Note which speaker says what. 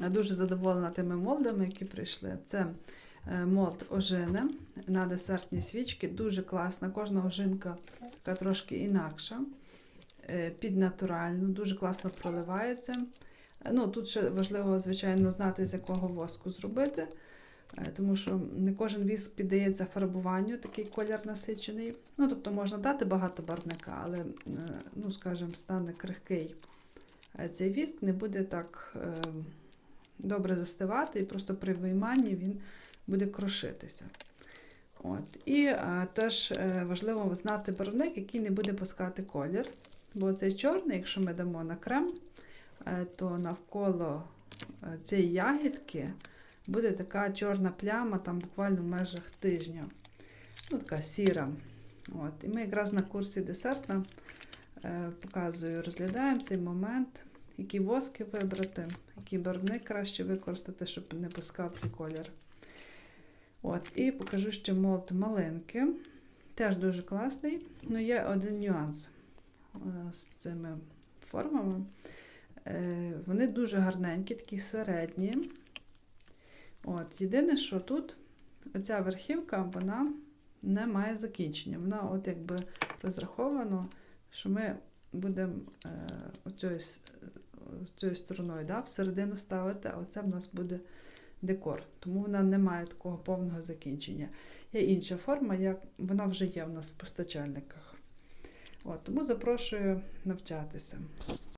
Speaker 1: дуже задоволена тими молдами, які прийшли. Це е, молд ожини на десертні свічки. Дуже класна. Кожна ожинка така трошки інакша, е, під натуральну, дуже класно проливається. Ну, тут ще важливо, звичайно, знати, з якого воску зробити, е, тому що не кожен віск піддається фарбуванню, такий колір насичений. Ну, тобто можна дати багато барвника, але, ну, скажімо, стане крихкий цей віск, не буде так добре застивати, і просто при вийманні він буде крошитися. От. І е, теж е, важливо знати барвник, який не буде пускати колір. Бо цей чорний, якщо ми дамо на крем, е, то навколо цієї ягідки буде така чорна пляма, там буквально в межах тижня. Ну, така сіра. От. І ми якраз на курсі десертна е, показую, розглядаємо цей момент, які воски вибрати, який барвник краще використати, щоб не пускав цей колір. От, і покажу ще молот малинки. Теж дуже класний. але є один нюанс е, з цими формами. Е, Вони дуже гарненькі, такі середні. От, єдине, що тут оця верхівка, вона не має закінчення. Вона от якби розраховано, що ми будемо е, оцею, с- цією стороною да, всередину ставити, а оце в нас буде декор. Тому вона не має такого повного закінчення. Є інша форма, як вона вже є в нас в постачальниках. От, тому запрошую навчатися.